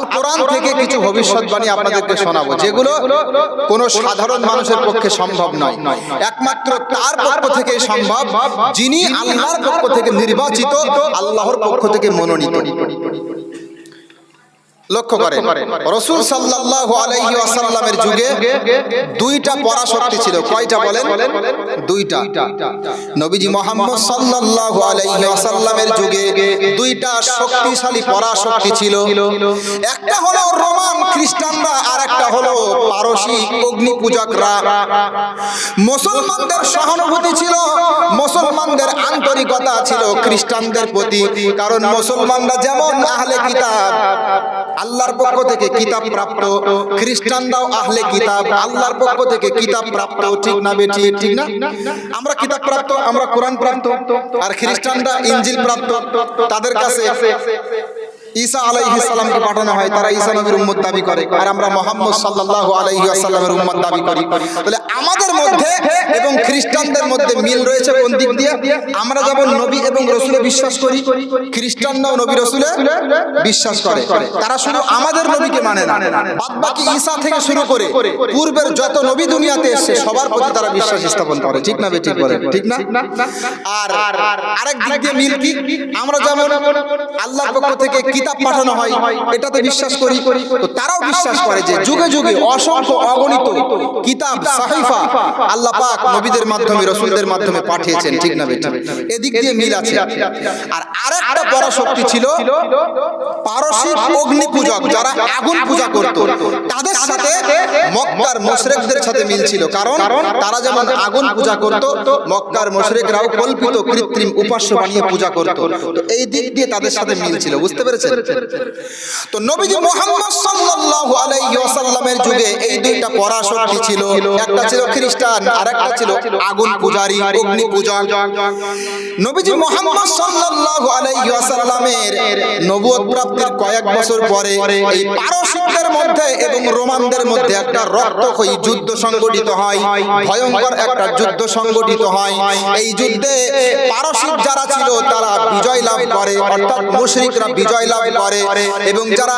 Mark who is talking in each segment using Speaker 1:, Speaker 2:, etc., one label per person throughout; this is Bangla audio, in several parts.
Speaker 1: আল কোরআন থেকে কিছু ভবিষ্যৎবাণী আপনাদেরকে শোনাবো যেগুলো কোন সাধারণ মানুষের পক্ষে সম্ভব নয়। একমাত্র তার পক্ষ থেকে সম্ভব যিনি আল্লাহর পক্ষ থেকে নির্বাচিত আল্লাহর পক্ষ থেকে মনোনীত। লক্ষ্য করে। রসুল সাল্লাল্লাহু আলাইহি ওয়াসাল্লামের যুগে দুইটা পরাশক্তি ছিল। কয়টা বলেন? দুইটা। নবীজি মোহাম্মদ সাল্লাল্লাহু আলাইহি ওয়াসাল্লামের যুগে দুইটা শক্তিশালী পরাশক্তি ছিল। একটা হলো রোমান খ্রিস্টানরা আর একটা হলো পারসিক অগ্নি পূজকরা মুসলমানদের সহানুভূতি ছিল মুসলমানদের আন্তরিকতা ছিল খ্রিস্টানদের প্রতি। কারণ মুসলমানরা যেমন আহলে কিতাব আল্লাহর পক্ষ থেকে কিতাব প্রাপ্ত, খ্রিস্টানরাও আহলে কিতাব, আল্লাহর পক্ষ থেকে কিতাব প্রাপ্ত, ঠিক না বেটি, ঠিক না? আমরা কিতাব প্রাপ্ত, আমরা কোরআন প্রাপ্ত, আর খ্রিস্টানরা ইঞ্জিল প্রাপ্ত, তাদের কাছে ঈসা আলাইহিস সালামকে পাঠানো হয়, তারা ঈসা নবীর উম্মত দাবি করে, আর আমরা মোহাম্মদ সাল্লাল্লাহু আলাইহি ওয়াসাল্লামের উম্মত দাবি করি। তাহলে আমাদের মধ্যে এবং খ্রিস্টানদের মধ্যে মিল রয়েছে কোন দিক দিয়ে? আমরা যেমন নবী এবং রসুলে বিশ্বাস করি। খ্রিস্টানরাও নবী রসুলে বিশ্বাস করে। তারা শুধু আমাদের নবীকে মানে না। বাদ বাকি ঈসা থেকে শুরু করে পূর্বের যত নবী দুনিয়াতে এসেছে সবার প্রতি তারা বিশ্বাস স্থাপন করে। ঠিক না বেঠিক বলে ঠিক না? আর আরেক দিক দিয়ে মিল কি? আমরা যেমন আল্লাহর পক্ষ থেকে কিতাব পাঠানো হয় এটাতে বিশ্বাস করি। তো তারাও বিশ্বাস করে যে যুগে যুগে অসংখ্য অগণিত কিতাব সাহিফা আল্লাহ পাক নবীদের মাধ্যমে রসুলদের মাধ্যমে পাঠিয়েছেন ঠিক না বেঠিক এদিক দিয়ে মিল আছে। আর আরেকটা পরাশক্তি ছিল পারসিক অগ্নি পূজক যারা আগুন পূজা করত। তাদের সাথে মক্কার মুশরিকদের সাথে মিল ছিল। কারণ তারা যেমন আগুন পূজা করত মক্কার মুশরিকরাও কল্পিত কৃত্রিম উপাস্য বানিয়ে পূজা করত। তো এই দিক দিয়ে তাদের সাথে মিল ছিল বুঝতে পেরেছেন? তো নবীজি মুহাম্মদ সাল্লাল্লাহু আলাইহি দুইটা পরাশক্তি ছিল একটা ছিল খ্রিস্টান আর একটা ছিল আগুন পূজারী অগ্নি পূজক। নবীজি মুহাম্মদ সাল্লাল্লাহু আলাইহি ওয়াসাল্লামের নবুয়ত প্রাপ্তির কয়েক বছর পরে এই পারসিকদের মধ্যে এবং রোমানদের মধ্যে একটা রক্তক্ষয়ী যুদ্ধ সংগঠিত হয় ভয়ঙ্কর একটা যুদ্ধ সংগঠিত হয়। এই যুদ্ধে পারসিক যারা ছিল তারা বিজয় লাভ করে। অর্থাৎ মুশরিকরা বিজয় লাভ করে। এবং যারা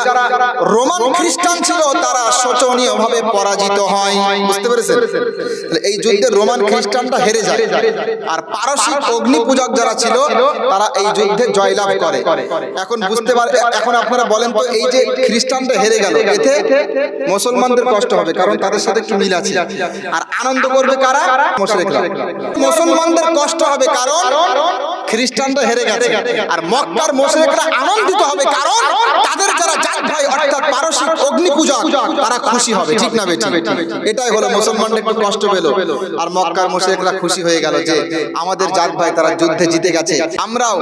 Speaker 1: রোমান খ্রিস্টান ছিল তারা শোচনীয়ভাবে পরাজিত হয়। বুঝতে পেরেছেন? তাহলে এই যুদ্ধে রোমান খ্রিস্টানটা হেরে যায়। আর পারসিক অগ্নি পূজক যারা ছিল তারা এই যুদ্ধে জয়লাভ করে। এখন বুঝতে পারে এখন আপনারা বলেন তো এই যে খ্রিস্টানটা হেরে গেল এতে মুসলমানদের কষ্ট হবে কারণ তাদের সাথে একটু মিল আছে। আর আনন্দ করবে কারা? মুশরিকরা। মুসলমানদের কষ্ট হবে কারণ খ্রিস্টানরা হেরে গেছে। আর মক্কার মুশরিকরা আনন্দিত হবে, কারণ তাদের যারা জাত ভাই, অর্থাৎ পারসিক অগ্নি পূজা তারা খুশি হবে। ঠিক না বেটি? এটাই হলো মুসলমানরা একটু কষ্ট পেল। আর মক্কার মুশরিকরা খুশি হয়ে গেল যে আমাদের জাত ভাই তারা যুদ্ধে জিতে গেছে। আমরাও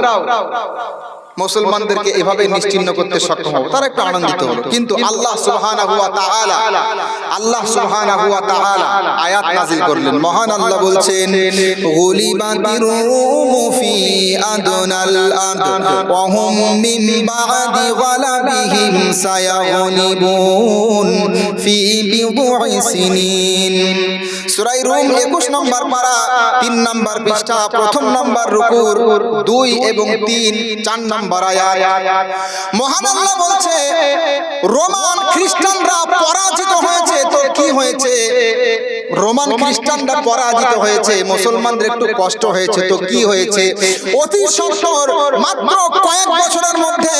Speaker 1: মুসলমানদেরকে এভাবে নিশ্চিহ্ন করতে সক্ষম হব। তারা একটু আনন্দিত হলো। কিন্তু আল্লাহ সুবহানাহু ওয়া তাআলা আল্লাহ সুবহানাহু ওয়া তাআলা আয়াত নাযিল করলেন। মহান আল্লাহ বলছেন গুলিবাতির রূম ফি আদনাল আরদ ওয়া হুম মিন বাদি গালাবিহিম সায়াগলিবুন ফি বিদুই সিনিন. সূরা রূম 21 নম্বর পারা 3 নম্বর পৃষ্ঠা, প্রথম নম্বর রুকুর 2 এবং 3 চার নম্বর আয়াত। মহান আল্লাহ বলছে, রোমান খ্রিস্টানরা পরাজিত হয়েছে, তো কি হয়েছে? রোমান খ্রিস্টানরা পরাজিত হয়েছে, মুসলমানদের একটু কষ্ট হয়েছে, তো কি হয়েছে? অতি সত্তর, মাত্র কয়েক বছরের মধ্যে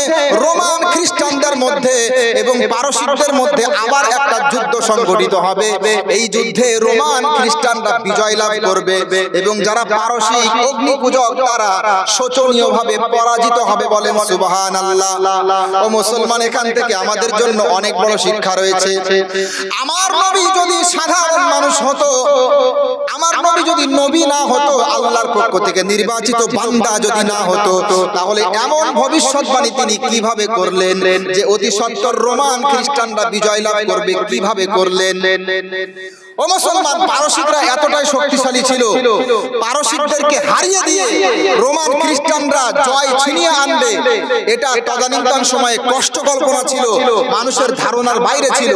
Speaker 1: রোমান খ্রিস্টানদের মধ্যে এবং পারসিকদের মধ্যে আবার একটা যুদ্ধ সংগঠিত হবে। এই যুদ্ধে রোমান খ্রিস্টানরা বিজয় লাভ করবে এবং যারা পারসিক অগ্নি পূজক তারা শোচনীয়ভাবে পরাজিত হবে বলেন সুবহান আল্লাহ ও মুসলমান এখান থেকে আমাদের জন্য অনেক বড় শিক্ষা রয়েছে। আমার নবী যদি সাধারণ মানুষ হতো আমার নবী যদি নবী না হতো আল্লাহর পক্ষ থেকে নির্বাচিত বান্দা যদি না হতো তাহলে এমন ভবিষ্যৎবাণী তিনি কীভাবে করলেন যে অতি সত্তর রোমান খ্রিস্টানরা বিজয় লাভ করবে কীভাবে করলেন? ও মুসলমান পারসিকরা এতটাই শক্তিশালী ছিল পারসিকদেরকে হারিয়ে দিয়ে রোমান খ্রিস্টানরা জয় ছিনিয়ে আনবে এটা তদানীন্তন সময়ে কষ্ট কল্পনা ছিল মানুষের ধারণার বাইরে ছিল।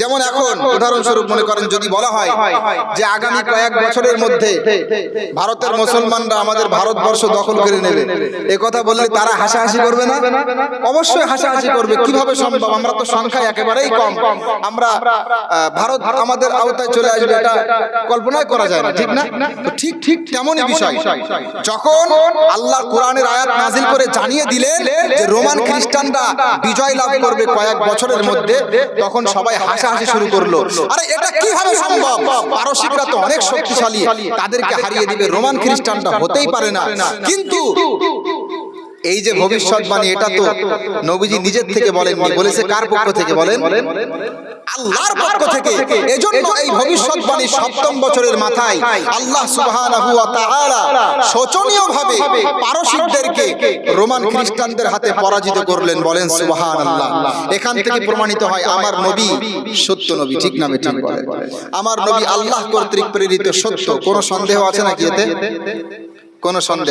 Speaker 1: যেমন এখন উদাহরণস্বরূপ মনে করেন যদি বলা হয় যে আগামী কয়েক বছরের মধ্যে ভারতের মুসলমানরা আমাদের ভারতবর্ষ দখল করে নেবে। এ কথা বললে তারা হাসাহাসি করবে না? অবশ্যই হাসাহাসি করবে। কীভাবে সম্ভব? আমরা তো সংখ্যায় একেবারেই কম। আমরা ভারত আমাদের আওতায় চলে আসবে এটা কল্পনাই করা যায় না ঠিক না? ঠিক ঠিক তেমনই বিষয়। যখন আল্লাহ কোরআনের আয়াত নাজিল করে জানিয়ে দিলেন যে রোমান খ্রিস্টানরা বিজয় লাভ করবে কয়েক বছরের মধ্যে। তখন সবাই হাসাহাসি শুরু করল। আরে এটা কীভাবে সম্ভব? পারসিকরা তো অনেক শক্তিশালী। তাদেরকে হারিয়ে দিবে রোমান খ্রিস্টানরা। হতেই পারে না। কিন্তু এই যে ভবিষ্যৎবাণী এটা তো নবীজি নিজের থেকে বলেননি বলেছে কার পক্ষ থেকে বলেন? আল্লাহর পক্ষ থেকে। এজন্য এই ভবিষ্যৎবাণী সপ্তম বছরের মাথায় আল্লাহ সুবহানাহু ওয়া তাআলা শোচনীয়ভাবে পারসিকদেরকে রোমান খ্রিস্টানদের হাতে পরাজিত করলেন বলেন সুবহানাল্লাহ। এখান থেকে প্রমাণিত হয় আমার নবী সত্য নবী ঠিক নামে ঠিক বলেন আমার নবী আল্লাহ কর্তৃক প্রেরিত সত্য। কোনো সন্দেহ আছে নাকি এতে? কোনো সন্দেহ